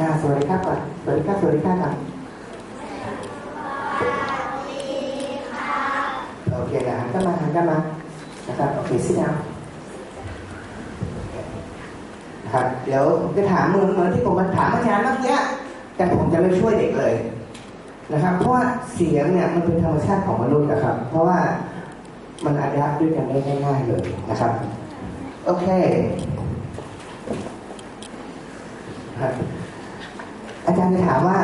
อ่าสวัสดีครับก่อนสวัสดีครับสวัสดีครับก่อนโอเคนะกันมาหันกันมานะครับโอเคสิดาวนะครับเดี๋ยวผมจะถามเหมือนเหมือนที่ผมมาถามอาจารย์เมื่อกี้แต่ผมจะไม่ช่วยเด็กเลยนะครับ เพราะว่าเสียงเนี่ยมันเป็นธรรมชาติของมนุษย์นะครับ เพราะว่ามันอัดยัดด้วยกันได้ง่ายๆเลยนะครับ โอเคครับ อาจารย์จะถามว่า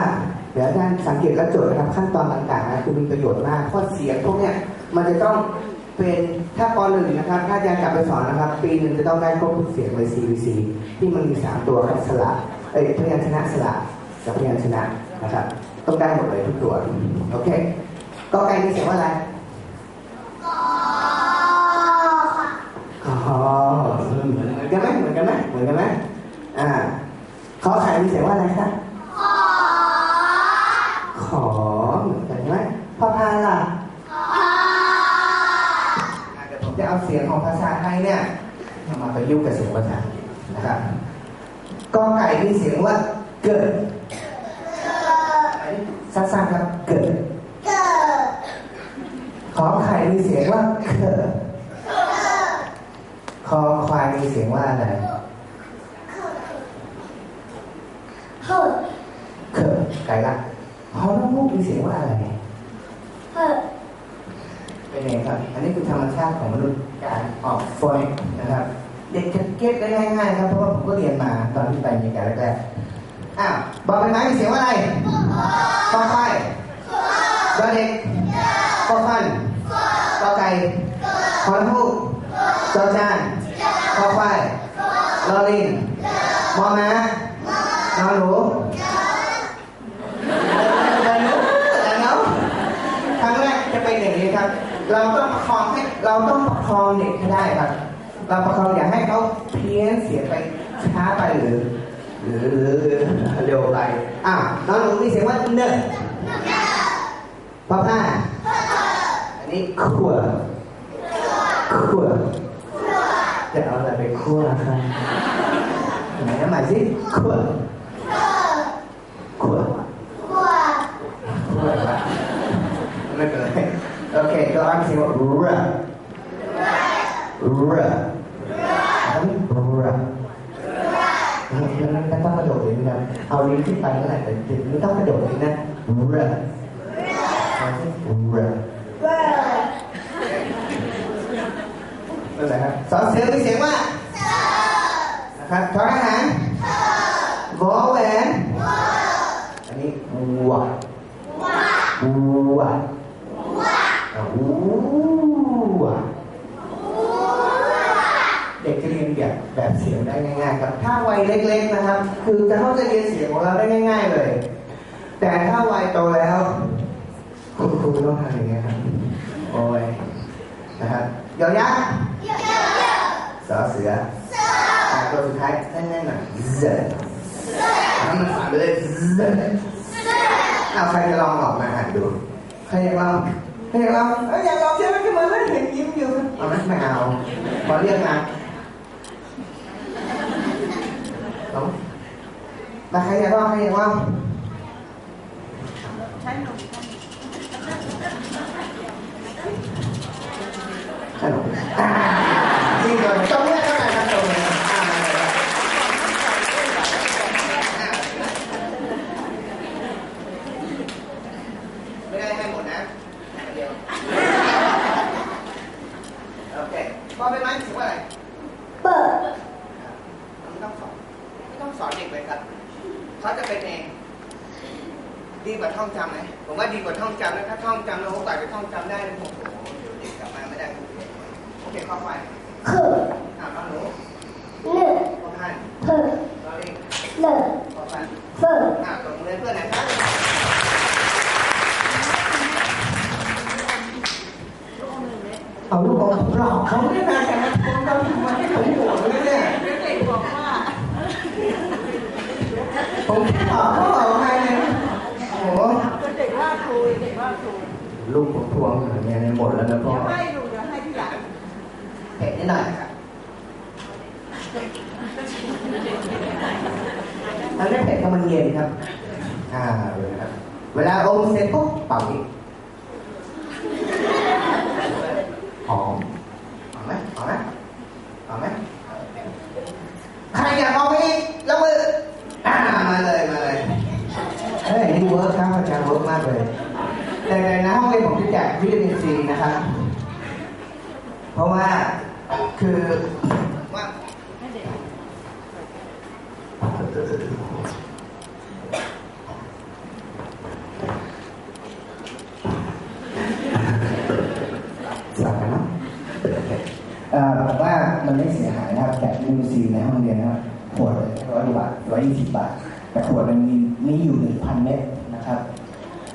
เดี๋ยวอาจารย์สังเกตและจดนะครับขั้นตอนต่างๆนะคือมีประโยชน์มากเพราะเสียงพวกเนี้ยมันจะต้องเป็นถ้าปหนึ่งนะครับ ถ้าอาจารย์กลับไปสอนนะครับ ปีหนึ่งจะต้องได้ครบทุกเสียงเลย CVC ที่มันมีสามตัวครับสระเอ้ยพยัญชนะสระกับพยัญชนะนะครับ ต้องได้หมดเลยทุกตัวโอเคก็ไก่มีเสียงว่าอะไรอ๋อเหมือนกันไหมเหมือนกันไหมเหมือนกันไหมอ่าขอไข่มีเสียงว่าอะไรครับ ขอเหมือนกันไหมพอพานล่ะอะเดี๋ยวผมจะเอาเสียงของภาษาไทยเนี่ย มาปยุกต์กับสียงภาษาอังกฤษนะครับกอไก่มีเสียงว่าเกิดสั้นๆครับเกิดขอไข่มีเสียงว่าเกิดคอควายมีเสียงว่าอะไรเกิดไก่ละฮอน้ำมูกมีเสียงว่าอะไร เป็นไงครับ อันนี้คือธรรมชาติของมนุษย์การออกฟอยนะครับ เด็ กจะเก็ตได้ง่ายๆครับ เพราะว่าผมก็เรียนมาตอนที่ไปอเมริกาแรกๆอ้าวบอใบไม้มีเสียงว่าอะไรกอไข่ดอเด็กกอฟันกอไก่คอนพูจอจานคอควายลอลินมอม้านอหนูเดินหนูเดินหนูครั้งแรกจะเป็นอย่างนี้ครับ เราต้องประคองให้เราต้องประคองเด็กให้ได้ครับ เราประคองอย่าให้เขาเพี้ยนเสียไปช้าไปหรือหรือเร็วไปอ้าวน้องหนูมีเสียงว่าเนอป้าผ้าอันนี้ขั่วขั่วจะเอาอะไรไปขั่วครับไหนน้ำใหม่สิขั่วขั่ว ไม่เป็นไรโอเคก็อ่านเสียงว่า r ร r อันนี้ r มัน ไม่ต้องกระโดดเลยนะ เอาลิ้นขึ้นไปก็ได้แต่ไม่ต้องกระโดดเลยนะ r เอาสิ r เป็นไรครับสอนเสียงมีเสียงว่านะครับทอทหารวอแหวนอันนี้วัววัวอะวัวเด็กจะเรียน แบบแบบเสียงได้ง่าย ๆ ครับ ถ้าวัยเล็ก ๆนะครับ คือจะเข้าใจเรียนเสียงของเราได้ง่าย ๆ เลย แต่ถ้าวัยโตแล้วคุณครูต้องทำอย่างเงี้ยครับโอ้ยนะครับยอยักษ์สอเสืออะตัวสุดท้ายแน่นๆหน่อยเซทำมันสั่นไปเลยเซเอาใครจะลองออกมาอ่านดูใครอยากลองใครอยากลองเอ้ยอยากลองใช่ไหมขึ้นมาเลยเห็นยิ้มอยู่เอาไหมไม่เอาขอเรียกมาลอง มาใครอยากลองใครอยากลองขนมอ่าจริงเลยต้องเรียกเท่าไหร่ครับตรงนี้อ่ามาเลยครับ ไม่ได้ให้หมดนะเดียวโอเคพอเป็นไม้ถือว่าอะไรไม่ต้องสอนไม่ต้องสอนเด็กเลยครับ เขาจะเป็นเอง ดีก ว่าท่องจำไหมผมว่าดีกว่าท่องจำนะถ้าท่องจำแล้วโอกาสจะท่องจำได้นะผมโอ้โหเดี๋ยวเด็กกลับมาไม่ได้โอเคเข้าไปอ่าน้องหนูพ่อท่านเราเองพ่อท่านอ่าตรงเรียนเพื่อนไหนครับเอาลูกอมหลอกเขาเนี่ยนะแต่มันคนเราทำไมให้ผมโกรธเลยเนี่ยผมแค่ตอบเขาบอกไงเนี่ยโอ้โห เด็กว่าค รูเด็กว่าครูลูกผมทวงอย่างเงี้ยหมดแล้วนะพ่อเดี๋ยวให้ดูเดี๋ยวให้ที่หลังเผ็ดนิดหน่อยครับมันไม่เผ็ดเพราะมันเย็นครับ อ่าเดี๋ยวนะครับ เวลาอมเสร็จปุ๊บเป่าอีก ว่ามันไม่เสียหายนะครับแต่วิตามินซีในห้องเรียนนะครับขวดร้อยบาทร้อยยี่สิบบาท แต่ขวดมันมีมีอยู่หนึ่งพันเม็ดนะครับ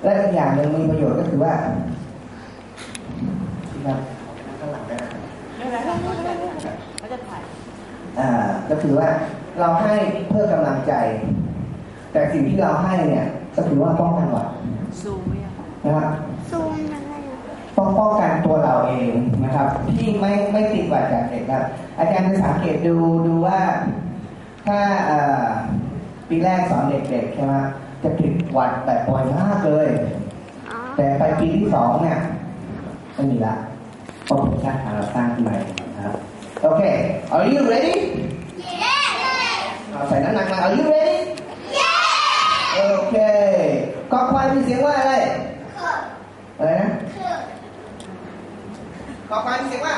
และอีกอย่างหนึ่งมีประโยชน์ก็คือว่าที่ครับข้างหลังนะ ไม่เป็นไรค่ะเขาจะถ่าย อ่าก็คือ ว่าเราให้เพื่อกำลังใจ แต่สิ่งที่เราให้เนี่ยก็คือว่าป้องกันหวัดซูมไหมอะนะครับซูมอะไรอะต้องป้องกันตัวเราเองนะครับ ที่ไม่ไม่ติดหวัดจากเด็กครับอาจารย์จะสังเกตดูดูว่าถ้าเอ่อปีแรกสอนเด็กๆใช่ไหมจะติดหวัดแบบบ่อยมากเลยอ๋อแต่ไปปีที่สองเนี่ยไม่มีละเพราะผมสร้างเราสร้างขึ้นมานะครับโอเค are you ready เอา ใส่น้ำหนักมา are you ready โอเคกอควายมีเสียงว่าอะไรอะไรนะกอควายมีเสียงว่า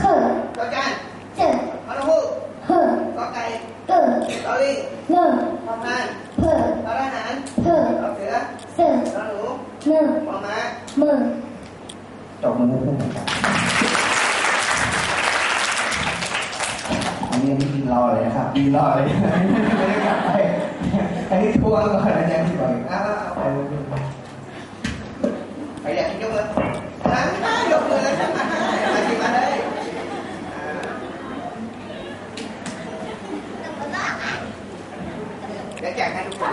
คือกอจานเจอฮอลฮูคือกอไก่เกิดตอลิงเนื่อทำงานเพื่อทอทหารเพื่อทอเสือเสือทอหนูเนื่อทอม้ามือจบมือเพื่อนๆครับอันนี้ ยังไม่กินรอเลยนะครับยืนรอเลยไม่ได้กลับไปอันนี้ทวงก่อนอาจารย์ที่บอกอ้าวเอาไปเลยใครอยากกินยกมือมายกมือแล้วจะมาให้มากินมาได้เดี๋ยวแจกให้ทุกคน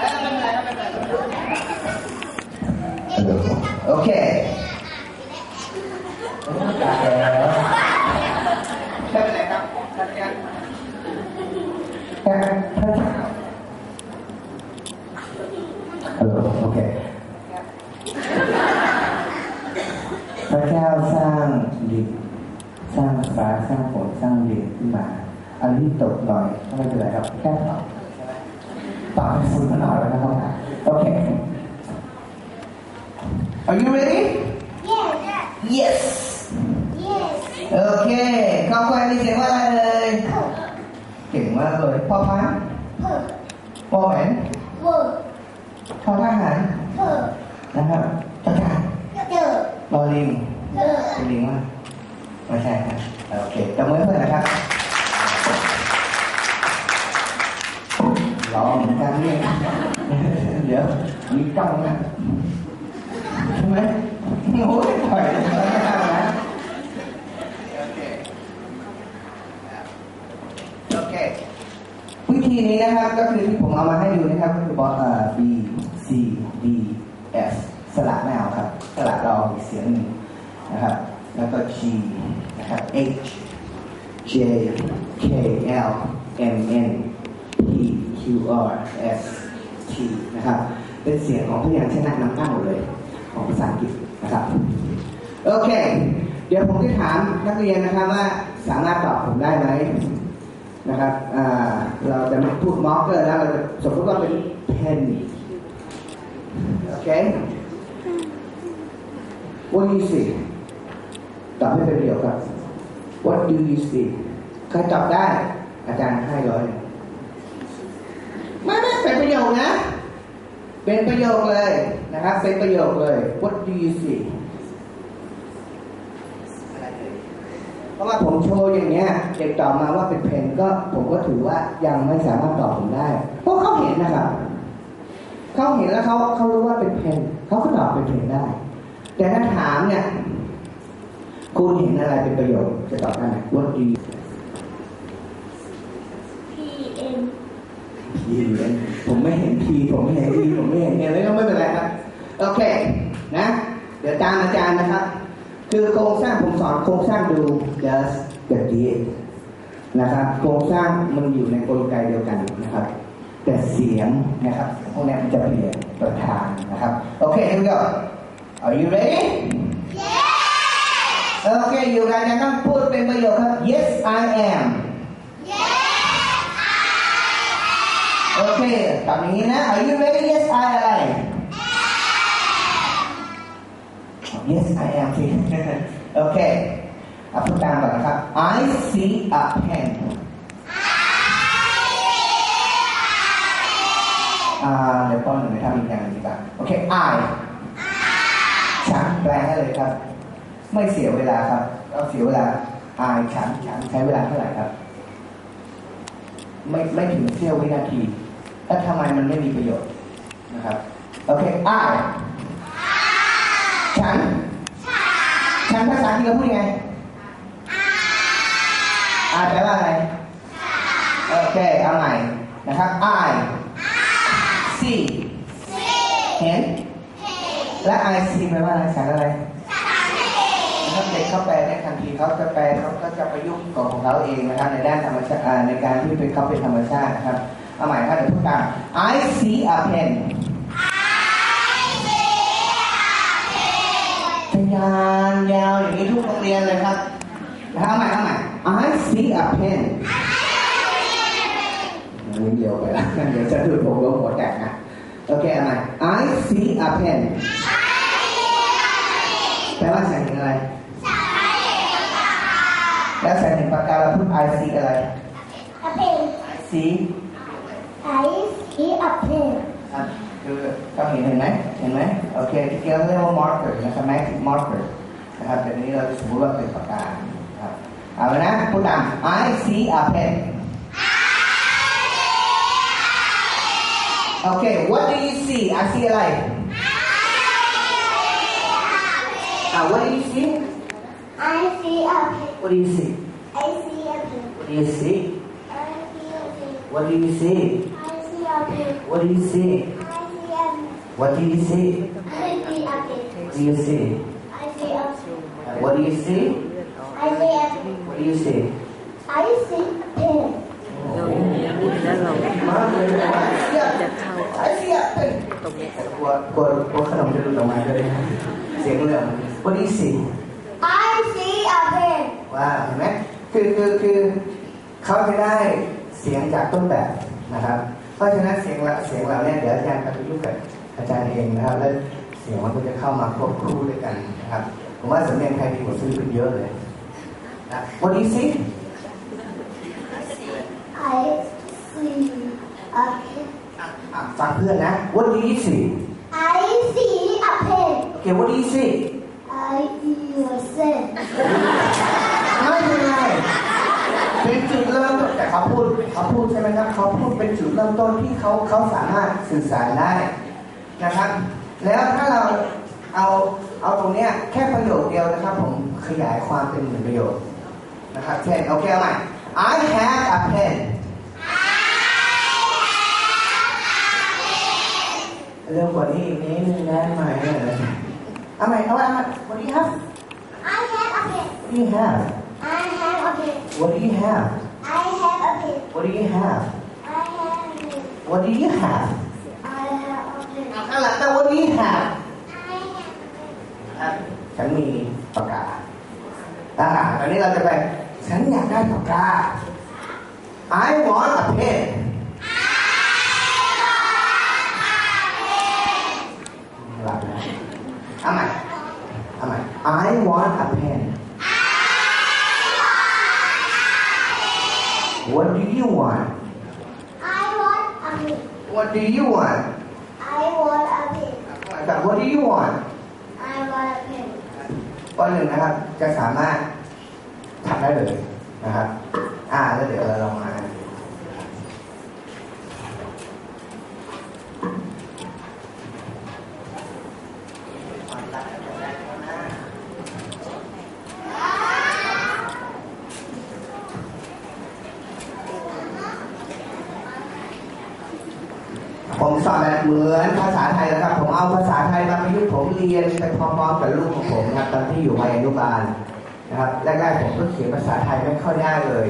แล้วก็ไม่เป็นไรไม่เป็นไรโอเคตายแล้วไม่เป็นไรครับท่านอาจารย์ท่านท่านฮัลโหลโอเค พระเจ้าสร้างดินสร้างฟ้าสร้างฝนสร้างดินขึ้นมา อันนี้ ตกหน่อยก็ไม่เป็นไรครับแค่ปรับปรับให้ฝุ่นมันหน่อยแล้วนะครับโอเค Are you ready? Yes โอเคข้าวควายมีเสียงว่าอะไรเลยเก่งมากเลยพ่อพันเพื่อปอแหวนเวอร์พ่อทหารเพื่อนะครับจ้าจ้าเจอลอลิงเจอเป็นลิงมั้ยไม่ใช่ครับโอเคตบมือให้เพื่อน มีกล้องนะใช่ไหมโอ้ยปล่อยนะโอเควิธีนี้นะครับก็คือที่ผมเอามาให้ดูนะครับก็คือบอสเอ่อ B C D F สระไม่เอาครับสระรออีกเสียงหนึ่งนะครับ แล้วก็ G นะครับ H J K L M N P Q R S T นะครับ เป็นเสียงของพยัญชนะนำหน้าหมดเลย ของภาษาอังกฤษนะครับ โอเค เดี๋ยวผมจะถามนัก เรียนนะครับว่าสามารถตอบผมได้ไหมนะครับเราจะไม่พูดม็อกเกอร์นะเราจะสมมติว่าเป็นเพนโอเค What do you see ตอบให้เป็นประโยคครับ What do you see ใครตอบได้ อาจารย์ให้ร้อยไม่ไม่เป็นประโยคนะ เป็นประโยคเลยนะครับ เป็นประโยคเลย What do you see อะไรเอ่ย เพราะว่าผมโชว์อย่างเงี้ย เด็กตอบมาว่าเป็นเพนก็ผมก็ถือว่ายังไม่สามารถตอบผมได้ เพราะเขาเห็นนะครับเขาเห็นแล้วเขาเขารู้ว่าเป็นเพนเขาก็ตอบเป็นเพนได้ แต่ถ้าถามเนี่ย คุณเห็นอะไรเป็นประโยชน์จะตอบได้ไหม What do you พีเอ็ม P ผมไม่เห็น P ผมไม่เห็น E ผมไม่เห็นเอ็นเลยก็ไม่เป็นไรครับ โอเค นะ เดี๋ยวตามอาจารย์นะครับ คือโครงสร้างผมสอนโครงสร้างดู just แบบนี้นะครับโครงสร้างมันอยู่ในกลไกเดียวกันนะครับ แต่เสียงนะครับพวกนี้มันจะเปลี่ยนประธานนะครับโอเค here we go are you ready yes โอเคอยู่กันจะต้องพูดเป็นประโยคครับ yes I am โอเคตามนี้นะ Are you ready? Yes, I am. Yes, I am สิโอเคเอาพูดตามก่อนนะครับ I see a pen อ่าเดี๋ยวป้อนหนึ่งไปทำอีกอย่างหนึ่งดีกว่าโอเค I ฉันแปลให้เลยครับ ไม่เสียเวลาครับเราเสียเวลา I ฉันฉันใช้เวลาเท่าไหร่ครับ ไม่ไม่ถึงเสี้ยววินาที แล้วทำไมมันไม่มีประโยชน์นะครับ โอเค I ฉัน ฉันภาษาอังกฤษเราพูดยังไง I แปลว่าอะไร โอเคเอาใหม่นะครับ I see เห็น และ I see แปลว่าอะไรฉันอะไรถ้าเด็กเขาแปลได้ทันทีเขาจะแปลเขาก็จะประยุกต์ของเขาเองนะครับในด้านธรรมชาติในการที่เป็นเขาเป็นธรรมชาตินะครับเอาใหม่ครับเดี๋ยวพูดตาม I see a pen ยานยาวอย่างนี้ทุกโรงเรียนเลยครับนะครับเอาใหม่เอาใหม่ I see a pen นิ้วเดียวไปแล้วเดี๋ยวจะดูดผมลงหัวแตกนะ โอเคเอาใหม่ I see a pen แปลว่าฉันเห็นอะไรแล้วฉันเห็นปากกาเราพูด I see อะไร A pen. I see I see a pen. อ่ะคือเราเห็นเห็นไหมเห็นไหมโอเคที่เราเรียกว่า marker นะครับ magic marker นะครับแต่นี้เราสมมติว่าเป็นปากกานะครับเอาละนะพูดตาม I see a pen โอเค what do you see I see อะไรอ่า what do you see I see a pen. what do you see I see a pen. what do you see I see a pen. what do you see I see a pen. what do you see I see a pen. What do you see? a pen. Do you see? a. What do you see? a. What do you see? I see a pig. What do you see? I see a pig. ว้าเห็นไหมคือคือคือเขาจะได้เสียงจากต้นแบบนะครับ เพราะฉะนั้นเสียงเสียงเหล่านี้เดี๋ยวอาจารย์ปฏิรูปกัน อาจารย์เองนะครับ แล้วเสียงมันก็จะเข้ามาควบคู่ด้วยกันนะครับ ผมว่าสำเนียงไทยดีกว่าซื้อเป็นเยอะเลยนะ What do you see I see a pen. อะฟังเพื่อนนะ What do you see I see a pen. Okay What do you see I see a pen. ไม่เป็นไรเป็นจุดเริ่มต้นแต่เขาพูดเขาพูดใช่ไหมครับเขาพูดเป็นจุดเริ่มต้นที่เขาเขาสามารถสื่อสารได้ นะครับ แล้วถ้าเราเอาเอาตรงเนี้ยแค่ประโยคเดียวนะครับ ผมขยายความเป็นหนึ่งประโยคนะครับเช่นโอเคเอาใหม่ I have a pen เร็วกว่านี้อีกนิดนึงได้ไหมเอาใหม่เอาใหม่เอาใหม่ What do you have I have a pen. What do you have I have a pen. What do you have I have a pen. What do you have I have a pen. What do you have I have a pen. นั่นแหละแต่ What do you have I have a pen. ครับฉันมีปากกาอ่าตอนนี้เราจะไป ฉันอยากได้ปากกา I want a pen หลับนะเอาใหม่เอาใหม่ I want a pen What do you want I want a pen. What do you want I want a pen. แต่ What do you want I want a pen. ข้อหนึ่งนะครับ จะสามารถทำได้เลยนะครับ อ่าแล้วเดี๋ยวเราลองมาผมสอนแบบเหมือนภาษาไทยนะครับผม เอาภาษาไทยมาประยุกต์ผมเรียนไปพร้อมๆกับลูกของผมนะครับตอนที่อยู่วัยอนุบาลนะครับแรกๆผมก็เขียนภาษาไทยไม่ค่อยได้เลย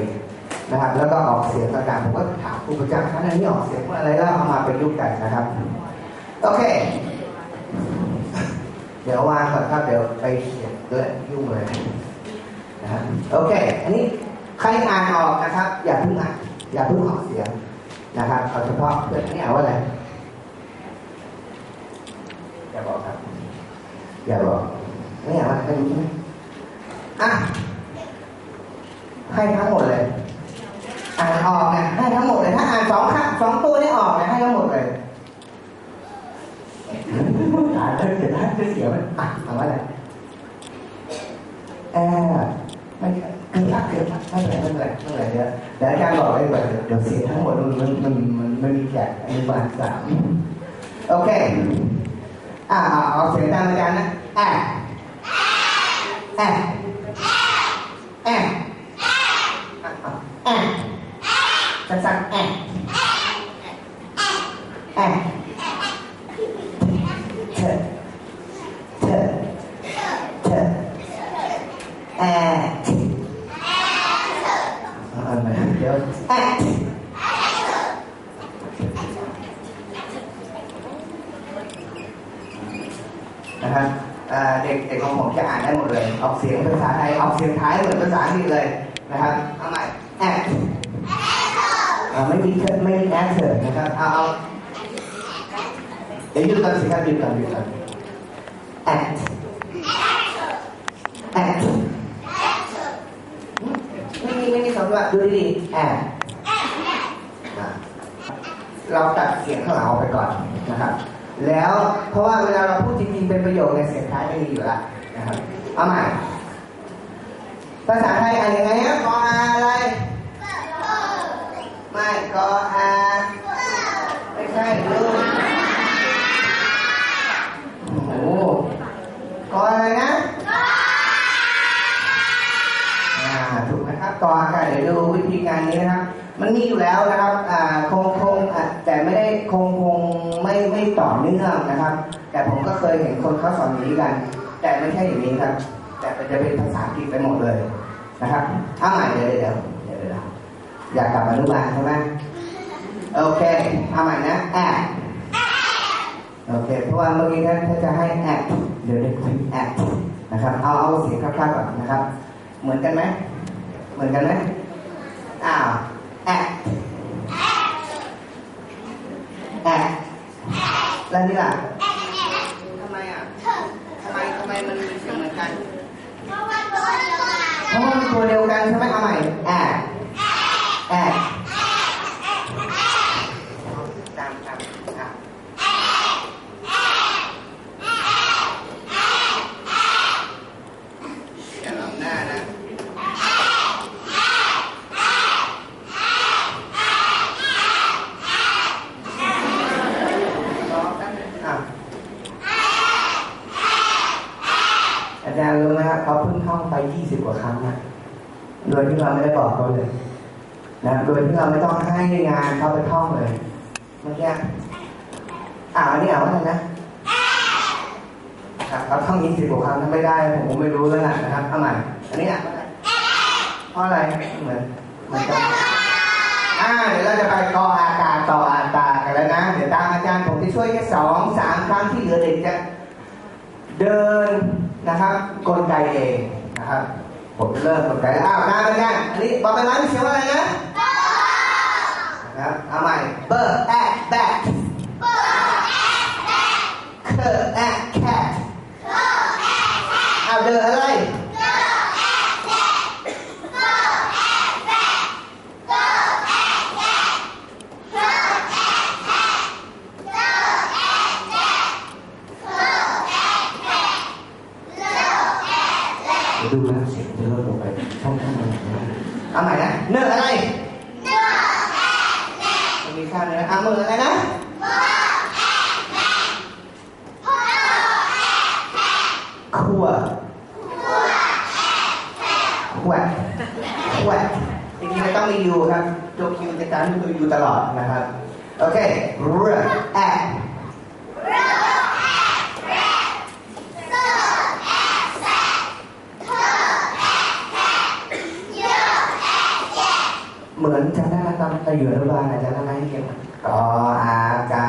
นะครับ แล้วก็ออกเสียงต่างๆผมก็ถามครูประจำชั้นอันนี้ออกเสียงว่าอะไรแล้วเอามาประยุกต์กันนะครับโอเค เดี๋ยววางก่อนครับเดี๋ยวไปเขียนด้วยยุ่งเลยนะครับโอเคอันนี้ใครอ่านออกนะครับ อย่าเพิ่งอ่านอย่าเพิ่งออกเสียงนะครับเอาเฉพาะเพื่อนนี่เอาว่าอะไรอย่าบอกครับ อย่าบอกไม่อ่านว่าใครรู้ใช่ไหมอะให้ทั้งหมดเลยอ่านออกนี่ยให้ทั้งหมดเลยถ้าอ่านสองครั้งสองตัวนี่ออกนี่ยให้ทั้งหมดเลยอ่านแล้วเดี๋ยวจะเสียมันอะถามว่าอะไรแอร์ไม่เกินละเกินละไม่เป็นไรไม่เป็นไรไม่เป็นไรเดี๋ยวเดี๋ยวอาจารย์บอกไว้ก่อนเดี๋ยวเดี๋ยวเสียทั้งหมดนมันมันมันมันมีแจกอนุบาลสามโอเค อ่าเอาเอาเสียงตามอาจารย์นะแอร์แอร์แอร์อะอะแอร์สั้นๆแอร์แอร์เธอเธอเธอแอดเอาใหม่เดี๋ยวแอดนะครับอ่า เด็กเด็กของผมจะอ่านได้หมดเลย ออกเสียงภาษาไทยออกเสียงไทยเหมือนภาษาอังกฤษเลยนะครับเอาใหม่แอดไม่มีไม่มีแอดเธอนะครับเอาเอาเดี๋ยวหยุดก่อนสิครับหยุดก่อนหยุดก่อน act act ไม่มีไม่มีสองตัวดูดีๆ act อะเราตัดเสียงข้างหลังออกไปก่อนนะครับ แล้วเพราะว่าเวลาเราพูดจริงๆเป็นประโยคในเสียงท้ายไม่มีอยู่แล้วนะครับเอาใหม่ภาษาไทยอ่านยังไงนะกออาอะไรไม่กออาไม่ใช่ลูกโอ้กออะไรนะอ่าถูกนะครับกออากาศเดี๋ยวดูวิธีการนี้นะครับ มันมีอยู่แล้วนะครับอ่าคงคงแต่ไม่ได้คงคง ไม่ไม่ต่อเนื่องนะครับ แต่ผมก็เคยเห็นคนเขาสอนอย่างนี้กัน แต่ไม่ใช่อย่างนี้ครับ แต่มันจะเป็นภาษาอังกฤษไปหมดเลยนะครับเอาใหม่เดี๋ยวเดี๋ยวเดี๋ยวเดี๋ยวอยากกลับมาอนุบาลใช่ไหมโอเคเอาใหม่นะแอบโอเค เพราะว่าเมื่อกี้ถ้าถ้าจะให้แอบเดี๋ยวเด็กคุยแอบนะครับ เอาเอาเสียงคร่าวๆก่อนนะครับ เหมือนกันไหมเหมือนกันไหมอ้าวแอบแอบ แล้วนี่ล่ะทำไมอะทำไมทำไมมันมีเสียงเหมือนกันเพราะว่ามันตัวเดียวกันใช่ไหมเอาใหม่แอบแอบตามตามอะอย่าหลับหน้านะรอแป๊บนึงอะอาจารย์รู้ไหมครับเขาเพิ่งท่องไป 20 กว่าครั้งนะ โดยที่เราไม่ได้บอกเขาเลยนะโดยที่เราไม่ต้องให้งานเขาไปท่องเลยเมื่อกี้อ่าอันนี้อ่านว่าอะไรนะครับเขาท่องยี่สิบกว่าครั้งถ้าไม่ได้ ผมไม่รู้แล้วนะนะครับเอาใหม่อันนี้อ่านว่าอะไรเพราะอะไรเหมือนเหมือนกันอ่าเดี๋ยวเราจะไปกออากาศต่ออากาศกันแล้วนะเดี๋ยวตามอาจารย์ผมจะช่วยแค่สองสามครั้งที่เหลือเด็กจะเดินนะครับกลไกเองนะครับ ผมจะเริ่มกลไกแล้วอ้าวตามอาจารย์อันนี้บอกไปไม้มีเสียงว่าอะไรนะนะครับเอาใหม่เบอร์แอะแบกเคอแอะแคทเอาเดินอะไรเดี๋ยวดูนะเสียงจะลดลงไปช่องช่องมันเอาใหม่นะเนื้ออะไรมันมีค่าเนื้อเอามืออะไรนะขั้วขวดขวดจริงๆไม่ต้องมียูครับตัวคิวจะการที่ตัวยูตลอดนะครับ โอเคเรือแอะมื อยู่อนุบาลอาจารย์ทำไมให้เขียนกออากา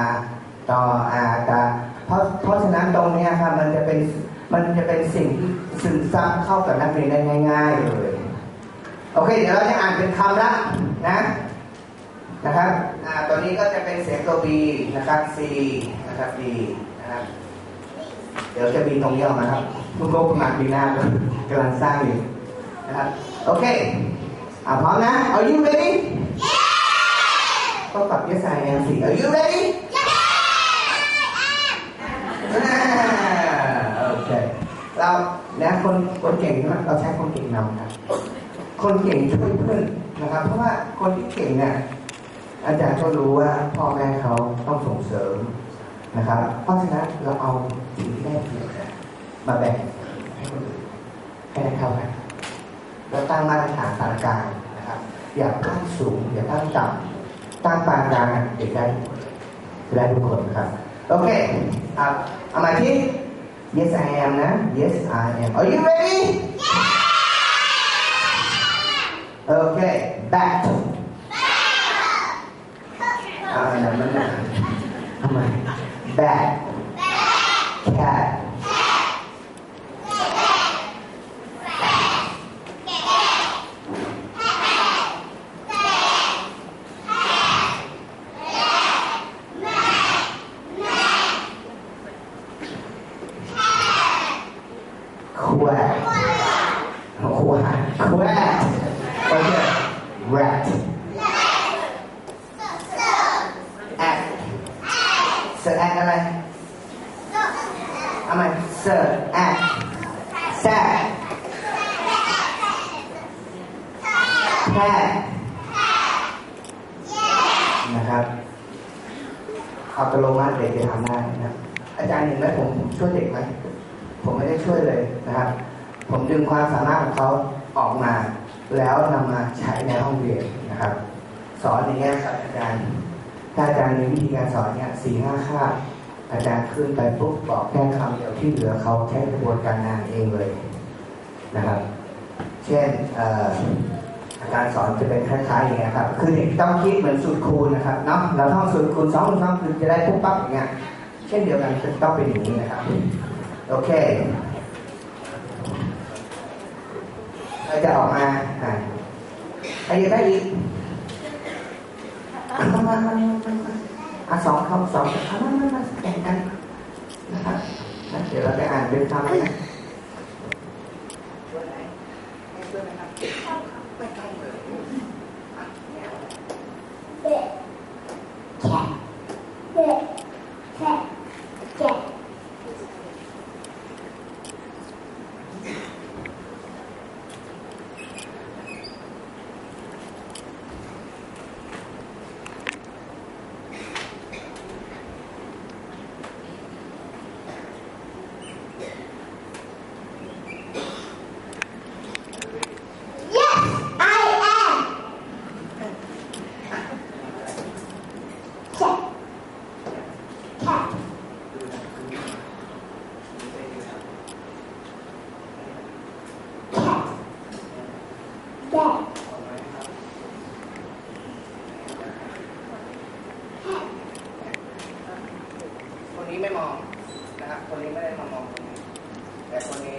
ตออากาเพราะเพราะฉะนั้นตรงเนี้ยครับมันจะเป็นมันจะเป็นสิ่งที่ซึมซับเข้ากับนักเรียนได้ง่าย ๆ เลย โอเค เดี๋ยวเราจะอ่านเป็นคำละนะนะครับอ่าตัวนี้ก็จะเป็นเสียงตัว B นะครับ C นะครับ D นะครับ เดี๋ยวจะมีตรงนี้ออกมาครับคุณโก้ประมาณปีหน้าก็กำลังสร้างอยู่นะครับ โอเค อ่าพร้อมนะ Are you ready ต้องตอบ yes I am สิ Are you ready อ่าโอเคเราแนะคนคนเก่งใช่ไหมเราใช้คนเก่งนำครับคนเก่งช่วยเพื่อนนะครับ เพราะว่าคนที่เก่งเนี่ยอาจารย์ก็รู้ว่าพ่อแม่เขาต้องส่งเสริมนะครับ เพราะฉะนั้นเราเอาสิ่งที่ได้เปรียบเนี่ยมาแบ่งให้คนอื่นให้ได้เท่ากันแล้วตั้งมาตรฐานปานกลางนะครับ อย่าตั้งสูง อย่าตั้งต่ำ ตั้งปานกลางเด็กได้จะได้ทุกคนนะครับ โอเคครับเอามาที่ yes I am นะ yes I am are you ready โอเค back อ่านั่นมันนะทำไม bat cat quack quack quack okay rat at เซอร์แอ ดอะไรเอาใหม่เซอร์แอดแซดแพทนะครับเอาตโลมาเด็กจะทำได้นะครับอาจารย์เห็นไหมผมช่วยเด็กไหมผมไม่ได้ช่วยเลยนะครับ ผมดึงความสามารถของเขาออกมา แล้วนำมาใช้ในห้องเรียนนะครับ สอนอย่างเงี้ครับอาจารย์ ถ้าอาจารย์มีวิธีการสอนเนี่ยสี่ห้าคาบอาจารย์ขึ้นไปปุ๊บบอกแค่คำเดียวที่เหลือเขาใช้กระบวนการงานเองเลยนะครับ เช่นอาการสอนจะเป็นคล้ายๆอย่างเงี้ยครับ คือเด็กต้องคิดเหมือนสูตรคูณนะครับเนาะเราท่องสูตรคูณสองคูณสองคือจะได้ปุ๊บปั๊บอย่างเงี้ย เช่นเดียวกันจะต้องเป็นอย่างนี้นะครับ โอเคเราจะออกมาอ่าใครจะได้อีก มามามามามาอะสองคำสองคำมามามาแข่งกันนะครับนะเดี๋ยวเราไปอ่านเป็นคำนะช่วยไหนให้วยไหมครับไม่ต้องเลยอะเนี่ย bit cat bit cat cat I am. Cat. Cat. Cat. Cat. คนนี้ไม่มองนะครับ คนนี้ไม่ได้มามองคนนี้ แต่คนนี้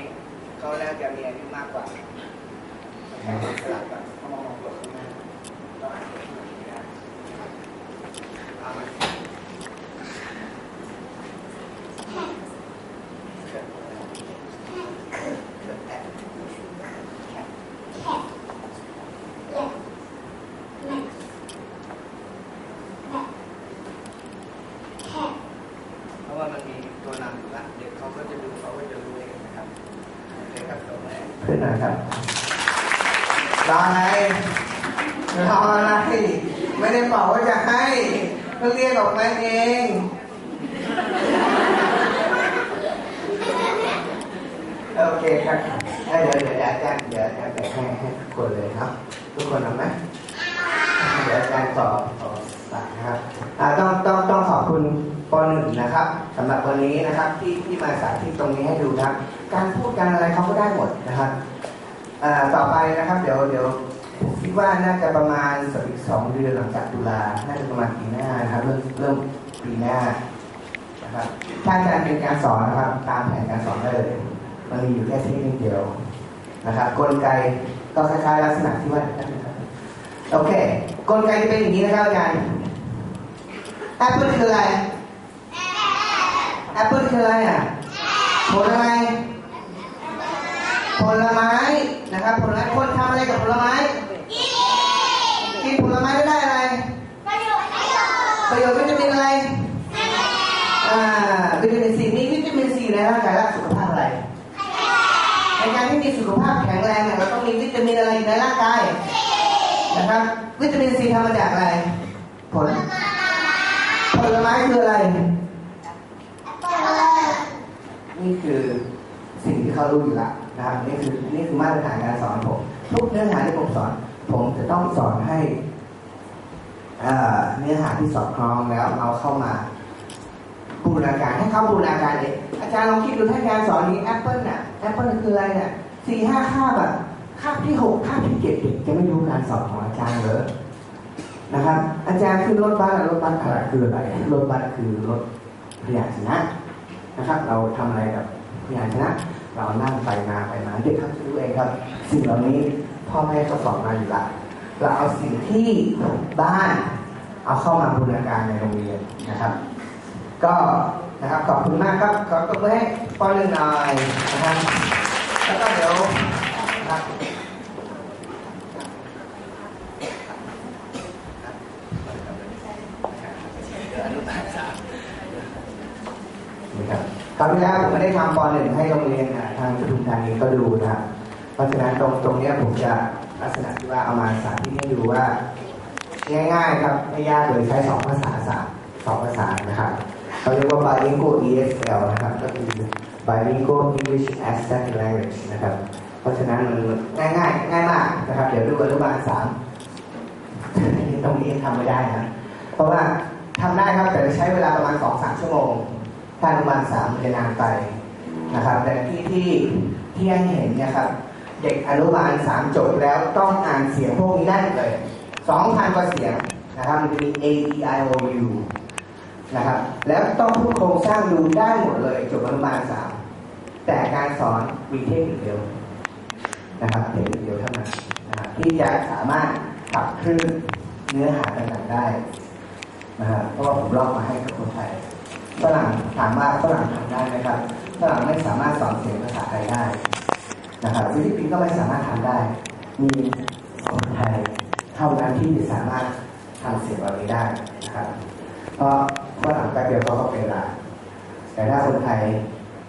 เขาน่าจะมีอายุมากกว่านะครับสลับกันเขามองมองตัวข้างหน้าเราอ่านตัวข้างหลังไม่ได้เอามาเกิดอะไรเกิดแอบ Cat. Cat. Cat. Cat. Cat. เพราะว่ามันมีตัวนำอยู่ละเด็กเขาก็จะดูเขาก็จะรู้เองนะครับโอเคครับตัวแรกขึ้นหน่อยครับรออะไรรออะไร ไม่ได้บอกว่าจะให้ก็ เออกมาเอง โอเคครับเดี๋ยวเดี๋ยวอาจารย์เดี๋ยวอาจารย์แบ่งให้ให้ทุกคนเลยครับทุกคนเอาไหมเดี๋ยวอาจารย์ขอขอฝากนะครับต้องต้องต้องขอบคุณปหนึ่งนะครับสำหรับวันนี้นะครับที่ที่มาสาธิตตรงนี้ให้ดูนะครับ การพูดการอะไรเขาก็ได้หมดนะครับต่อไปนะครับ เดี๋ยวเดี๋ยว ดว่าน่าจะประมาณสักอีกสองเดือนหลังจากตุลา น่าจะประมาณปีหน้านะครับ เริ่มเริ่มปีหน้านะครับ ถ้าอาจารย์เป็นการสอนนะครับ ตามแผนการสอนได้เลย มันมีอยู่แค่เทคนิคเดียวนะครับ กลไกก็คล้ายๆลักษณะที่ว่าโอเค กลไกจะเป็นอย่างนี้นะครับอาจารย์แอปเปิลคืออะไรแอปเปิลคืออะไรอะผลอะไรผลไม้นะครับผลไม้คนทำอะไรกับผลไม้ กินผลไม้แล้วได้อะไร ประโยชน์ประโยชน์ ประโยชน์วิตามินอะไร อ่า วิตามินซีมีวิตามินซี ในร่างกายรักสุขภาพอะไรในการที่มีสุขภาพแข็งแรงเนี่ยเราต้องมีวิตามินอะไรอยู่ในร่างกายนะครับวิตามินซีทำมาจากอะไร ผลผลไม้คืออะไร นี่คือสิ่งที่เขารู้อยู่และนะครับนี่คือนี่คือมาตรฐานการสอนผม ทุกเนื้อหาที่ผมสอน ผมจะต้องสอนให้เอ่อเนื้อหาที่สอดคล้องแล้วเอาเข้ามา บูรณาการให้เขาบูรณาการเองอาจารย์ลองคิดดูถ้าอาจารย์สอนนี้แอปเปิลน่ะแอปเปิลคืออะไรน่ะสี่ห้าคาบอะคาบที่หกคาบที่เจ็ดเด็กจะไม่รู้การสอนของอาจารย์เลยนะครับ อาจารย์ขึ้นรถบัสรถบัสอะไรคืออะไรรถบัสคือรถพยาชนะนะครับ เราทำอะไรกับพยานชนะ เรานั่งไปมาไปมาเด็กเขาจะรู้เองครับ สิ่งเหล่านี้พ่อแม่เขาสอนมาอยู่ละเราเอาสิ่งที่บ้าน เอาเข้ามาบูรณาการในโรงเรียนนะครับ ก็นะครับขอบคุณมากครับขอตบมือให้ปอหนึ่งหน่อยนะครับแล้วก็เดี๋ยวนะครับนะครับคราวที่แล้วผมไม่ได้ทำปหนึ่งให้โรงเรียนอะทางปทุมธานีก็ดูนะครับเพราะฉะนั้นตรงตรงนี้ผมจะลักษณะที่ว่าเอามาสาธิตให้ดูว่า ง่ายๆครับไม่ยากเลยใช้สองภาษาสามสองภาษานะครับ เขาเรียกว่า bilingual ESL นะครับ ก็คือ bilingual English as second language นะครับ เพราะฉะนั้นมันง่ายๆง่ายมากนะครับ เดี๋ยวดูอนุบาลสามตรงนี้ทำไม่ได้นะ เพราะว่าทำได้ครับ แต่จะใช้เวลาประมาณสองสามชั่วโมง ถ้าอนุบาลสามมันจะนานไปนะครับ แต่ที่ที่ที่ให้เห็นเนี่ยครับ เด็กอนุบาลสามจบแล้วต้องอ่านเสียงพวกนี้ได้เลยสองพันกว่าเสียงนะครับมันจะมี A E I O U นะครับ แล้วต้องพูดโครงสร้างดูได้หมดเลยจบอนุบาลสามแต่การสอนมีเทคนิคเดียวนะครับเทคนิคเดียวเท่านั้นนะครับที่จะสามารถขับเคลื่อนเนื้อหาต่างๆได้นะครับเพราะว่าผมลอกมาให้กับคนไทยฝรั่งถามว่าฝรั่งทำได้ไหมครับฝรั่งไม่สามารถสอนเสียงภาษาไทยได้นะครับฟิลิปปินส์ก็ไม่สามารถทำได้ มีคนไทยเท่านั้นที่จะสามารถทำเสียงเหล่านี้ได้นะครับเพราะ ฝรั่งแป๊บเดียวเขาก็เป็นละแต่ถ้าคนไทย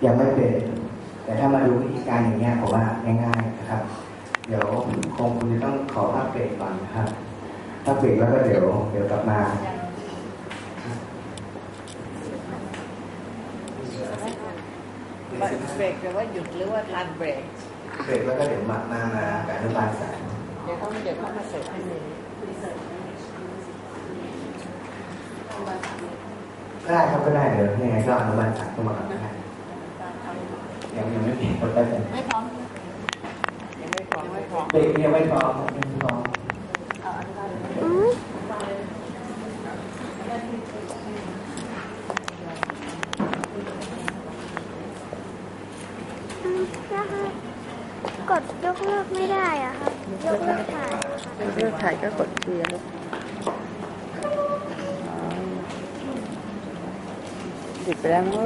ยังไม่เป็น แต่ถ้ามาดูวิธีการอย่างเงี้ยผมว่าง่ายๆนะครับ เดี๋ยวคงคุณจะต้องขอพักเบรกก่อนนะครับพักเบรกแล้วก็เดี๋ยวเดี๋ยวกลับมาเบรกแปลว่าหยุดหรือว่าทานเบรกเบรกแล้วก็เดี๋ยวมามามากับอนุบาลสามเดี๋ยวเขาเดี๋ยวเขามาเสิร์ฟให้เลย ก็ได้ครับก็ได้เดี๋ยวยังไงก็อนุบาลสามก็มากับได้ยังยังไม่เปลี่ยนคนได้แต่ไม่พร้อมยังไม่พร้อมยังไม่พร้อมเบรกยังไม่พร้อมยังไม่พร้อมเอาอันนั้นกดยกเลิกไม่ได้อะครับยกเลิกถ่ายกเลือกถ่ายก็กดเคลียร์ ลู